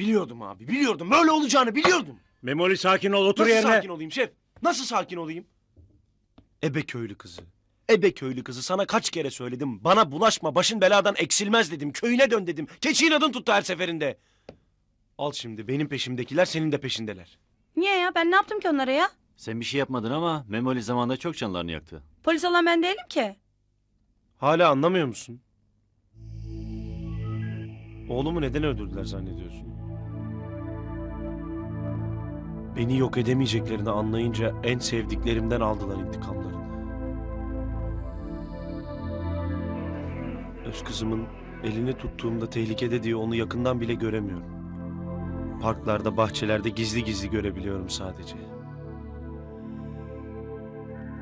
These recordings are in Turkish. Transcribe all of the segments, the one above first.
Biliyordum abi biliyordum. Böyle olacağını biliyordum. Memoli sakin ol otur Nasıl yerine. sakin olayım şef? Nasıl sakin olayım? Ebe köylü kızı. Ebe köylü kızı sana kaç kere söyledim. Bana bulaşma başın beladan eksilmez dedim. Köyüne dön dedim. Keçi adın tuttu her seferinde. Al şimdi benim peşimdekiler senin de peşindeler. Niye ya? Ben ne yaptım ki onlara ya? Sen bir şey yapmadın ama Memoli zamanında çok canlarını yaktı. Polis olan ben değilim ki. Hala anlamıyor musun? Oğlumu neden öldürdüler zannediyorsun? Beni yok edemeyeceklerini anlayınca en sevdiklerimden aldılar intikamlarını. Öz kızımın elini tuttuğumda tehlikede diye onu yakından bile göremiyorum. Parklarda, bahçelerde gizli gizli görebiliyorum sadece.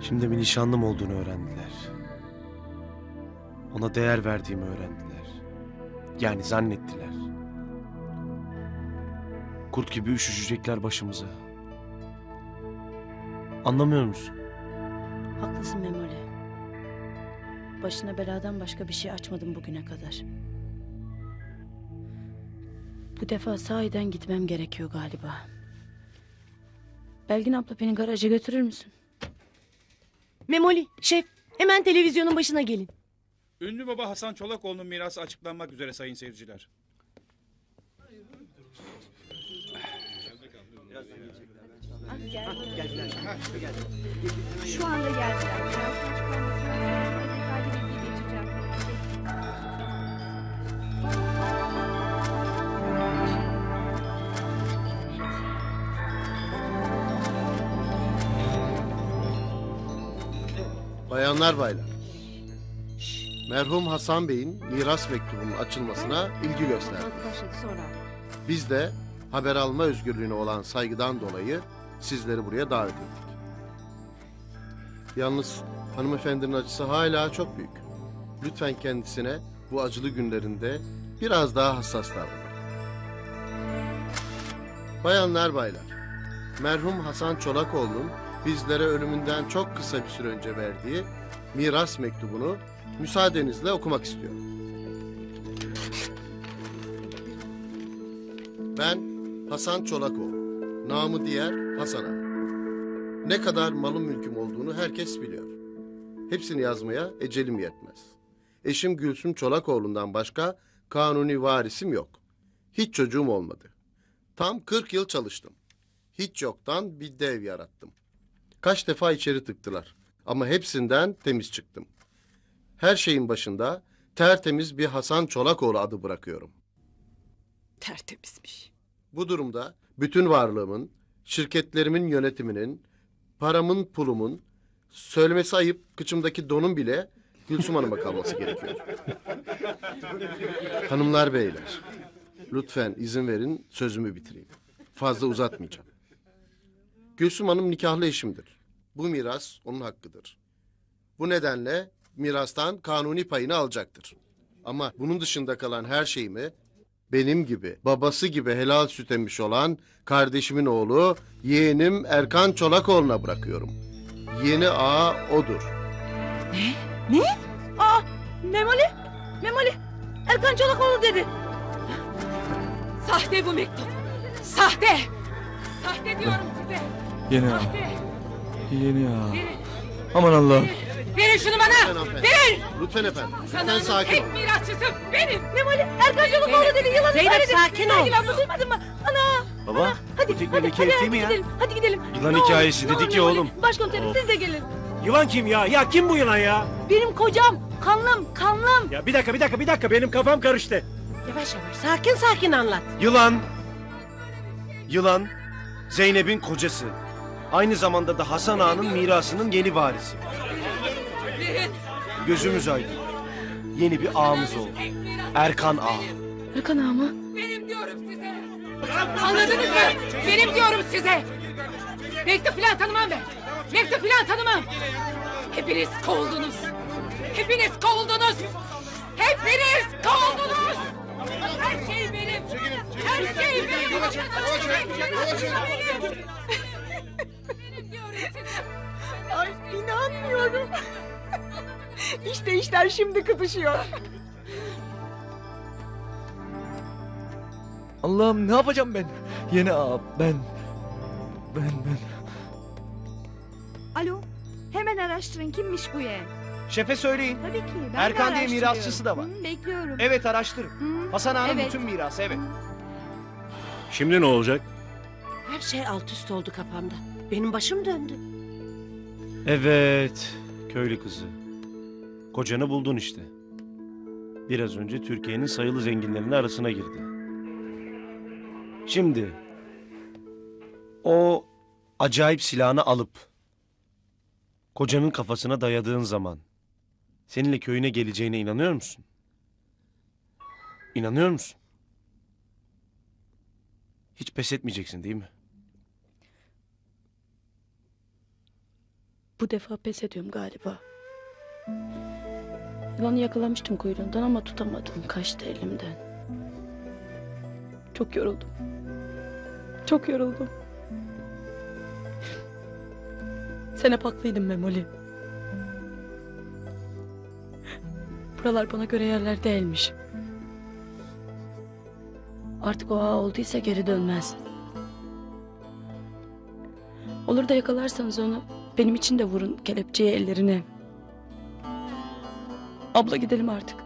Şimdi bir nişanlım olduğunu öğrendiler. Ona değer verdiğimi öğrendiler. Yani zannettiler. Kurt gibi üşüşecekler başımıza. Anlamıyor musun? Haklısın Memoli. Başına beladan başka bir şey açmadım bugüne kadar. Bu defa sahiden gitmem gerekiyor galiba. Belgin abla beni garaja götürür müsün? Memoli, şef, hemen televizyonun başına gelin. Ünlü baba Hasan Çolakoğlu'nun mirası açıklanmak üzere sayın seyirciler. Şu anda geldiler. Birazdan çıkarmasına detaylı bilgi geçeceğim. Bayanlar baylar. Merhum Hasan Bey'in miras mektubunun açılmasına ilgi sonra. Biz de haber alma özgürlüğüne olan saygıdan dolayı sizleri buraya davet ettik. Yalnız hanımefendinin acısı hala çok büyük. Lütfen kendisine bu acılı günlerinde biraz daha hassas davranın. Bayanlar baylar, merhum Hasan Çolakoğlu'nun bizlere ölümünden çok kısa bir süre önce verdiği miras mektubunu müsaadenizle okumak istiyorum. Ben Hasan Çolakoğlu, namı diğer Hasan Ağa. Ne kadar malım mülküm olduğunu herkes biliyor. Hepsini yazmaya ecelim yetmez. Eşim Gülsüm Çolakoğlu'ndan başka kanuni varisim yok. Hiç çocuğum olmadı. Tam 40 yıl çalıştım. Hiç yoktan bir dev yarattım. Kaç defa içeri tıktılar. Ama hepsinden temiz çıktım. Her şeyin başında tertemiz bir Hasan Çolakoğlu adı bırakıyorum. Tertemizmiş. Bu durumda bütün varlığımın, şirketlerimin yönetiminin, paramın pulumun, söylemesi ayıp kıçımdaki donun bile Gülsüm Hanım'a kalması gerekiyor. Hanımlar beyler, lütfen izin verin sözümü bitireyim. Fazla uzatmayacağım. Gülsüm Hanım nikahlı eşimdir. Bu miras onun hakkıdır. Bu nedenle mirastan kanuni payını alacaktır. Ama bunun dışında kalan her şeyimi benim gibi, babası gibi helal süt emmiş olan kardeşimin oğlu, yeğenim Erkan Çolakoğlu'na bırakıyorum. Yeni ağa odur. Aa! Memoli! Memoli! Erkan Çolakoğlu dedi. Sahte bu mektup. Sahte. Sahte diyorum size. Yeni. Sahte. Yeni ya. Aman Allah'ım. Verin şunu Lütfen bana. hanımefendi. Verin. Lütfen efendim. Lütfen Sananın sakin tek olun. mirasçısı benim. Memoli! Erkan Çolakoğlu dedi. Yılanı Zeynep, söyledi. sakin ol. Abla duymadın mı? Ana! Baba, Hadi, bu tek hadi, melek hadi, herif hadi değil mi ya? gidelim. Hadi gidelim. Yılan Ne olur, hikayesi ne olur dedik ya Memoli. oğlum. Başkomiserim siz de gelin. Yılan kim ya? Ya kim bu yılan ya? Benim kocam. Kanlım, kanlım. Ya bir dakika bir dakika bir dakika benim kafam karıştı. Yavaş yavaş. Sakin sakin anlat. Yılan. Yılan Zeynep'in kocası. Aynı zamanda da Hasan Ağa'nın mirasının yeni varisi. Gözümüz aydın. Yeni bir ağamız oldu. Erkan Ağa. Erkan ağa mı? Benim diyorum size. Anladınız mı? Benim diyorum size. Mektup falan tanımam ben. Mektup falan tanımam. Hepiniz kovuldunuz. Hepiniz kovuldunuz. Hepiniz kovuldunuz. Her şey benim. Her şey benim. Her şey benim. Benim diyorum size. Ay inanmıyorum. İşte işler şimdi kızışıyor. Allah'ım ne yapacağım ben? Yeni ağa ben. Ben ben. Alo. Hemen araştırın kimmiş bu yeğen. Şefe söyleyin. Tabii ki. Ben de Erkan diye araştırıyorum. mirasçısı da var. Hı, bekliyorum. Evet araştırın. Hı, Hasan Ağa'nın Evet. bütün mirası evet. Şimdi ne olacak? Her şey alt üst oldu kafamda. Benim başım döndü. Evet, köylü kızı. Kocanı buldun işte. Biraz önce Türkiye'nin sayılı zenginlerinin arasına girdi. Şimdi o acayip silahını alıp kocanın kafasına dayadığın zaman seninle köyüne geleceğine inanıyor musun? İnanıyor musun? Hiç pes etmeyeceksin değil mi? Bu defa pes ediyorum galiba. Yılanı yakalamıştım kuyruğundan ama tutamadım. Kaçtı elimden. Çok yoruldum. Çok yoruldum. Sen hep haklıydın Memoli. Buralar bana göre yerler değilmiş. Artık o ağa olduysa geri dönmez. Olur da yakalarsanız onu benim için de vurun kelepçeyi ellerine. Abla gidelim artık.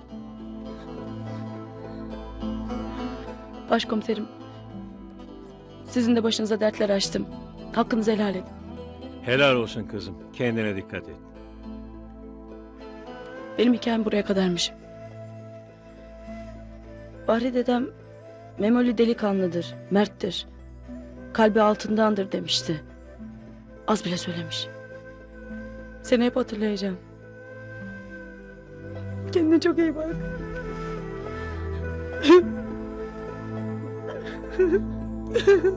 Başkomiserim. Sizin de başınıza dertler açtım. Hakkınızı helal edin. Helal olsun kızım. Kendine dikkat et. Benim hikayem buraya kadarmış. Bahri dedem Memoli delikanlıdır, merttir. Kalbi altındandır demişti. Az bile söylemiş. Seni hep hatırlayacağım. Kendine çok iyi bak.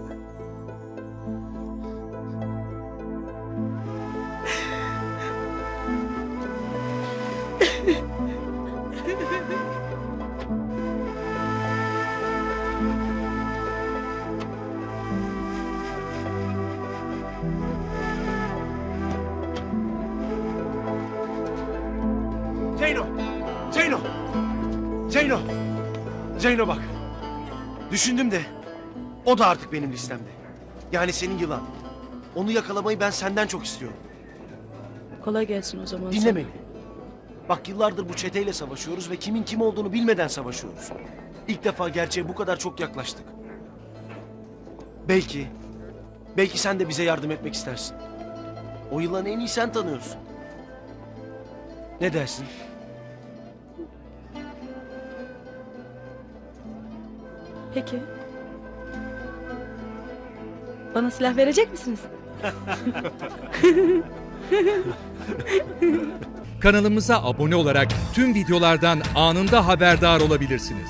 Zeyno bak. Düşündüm de o da artık benim listemde. Yani senin yılan. Onu yakalamayı ben senden çok istiyorum. Kolay gelsin o zaman. Dinle beni. Bak yıllardır bu çeteyle savaşıyoruz ve kimin kim olduğunu bilmeden savaşıyoruz. İlk defa gerçeğe bu kadar çok yaklaştık. Belki, belki sen de bize yardım etmek istersin. O yılanı en iyi sen tanıyorsun. Ne dersin? Peki. Bana silah verecek misiniz? Kanalımıza abone olarak tüm videolardan anında haberdar olabilirsiniz.